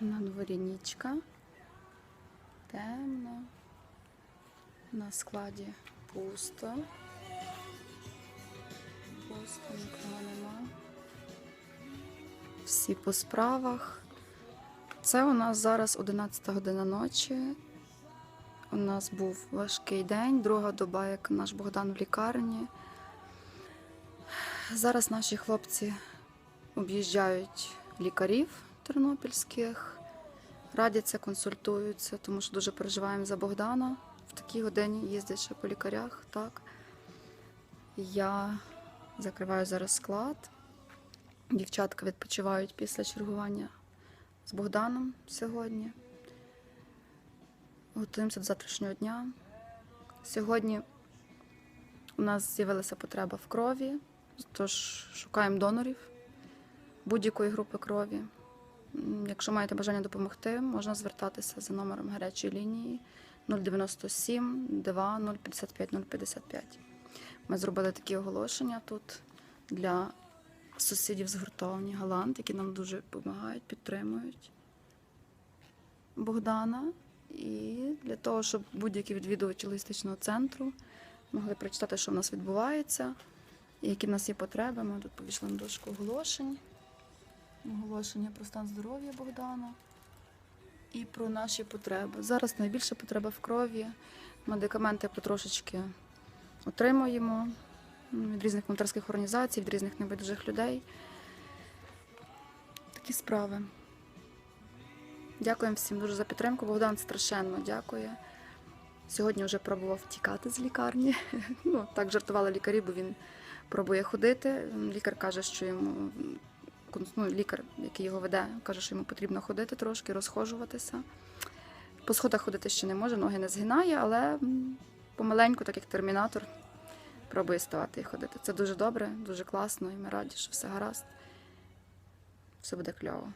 На дворі нічка. Темно. На складі пусто. Пусто, нікого нема. Всі по справах. Це у нас зараз 11 година ночі. У нас був важкий день, друга доба, як наш Богдан в лікарні. Зараз наші хлопці об'їжджають лікарів тернопільських, радяться, консультуються, тому що дуже переживаємо за Богдана. В такій годині їздять ще по лікарях. Так. Я закриваю зараз склад. Дівчатка відпочивають після чергування з Богданом сьогодні. Готуємося до завтрашнього дня. Сьогодні у нас з'явилася потреба в крові, тож шукаємо донорів будь-якої групи крові. Якщо маєте бажання допомогти, можна звертатися за номером гарячої лінії 097 2 055 055. Ми зробили такі оголошення тут для сусідів згуртовані Галант, які нам дуже допомагають, підтримують Богдана. І для того, щоб будь-які відвідувачі логістичного центру могли прочитати, що в нас відбувається, і які в нас є потреби. Ми тут повійшли на дошку оголошень. Оголошення про стан здоров'я Богдана і про наші потреби. Зараз найбільша потреба в крові. Медикаменти потрошечки отримуємо від різних волонтерських організацій, від різних небайдужих людей. Такі справи. Дякуємо всім дуже за підтримку. Богдан страшенно дякує. Сьогодні вже пробував тікати з лікарні. Ну, так жартували лікарі, бо він пробує ходити. Лікар каже, що йому ну, лікар, який його веде, каже, що йому потрібно ходити трошки, розхожуватися. По сходах ходити ще не може, ноги не згинає, але помаленьку, так як термінатор, пробує ставати і ходити. Це дуже добре, дуже класно, і ми раді, що все гаразд. Все буде кльово.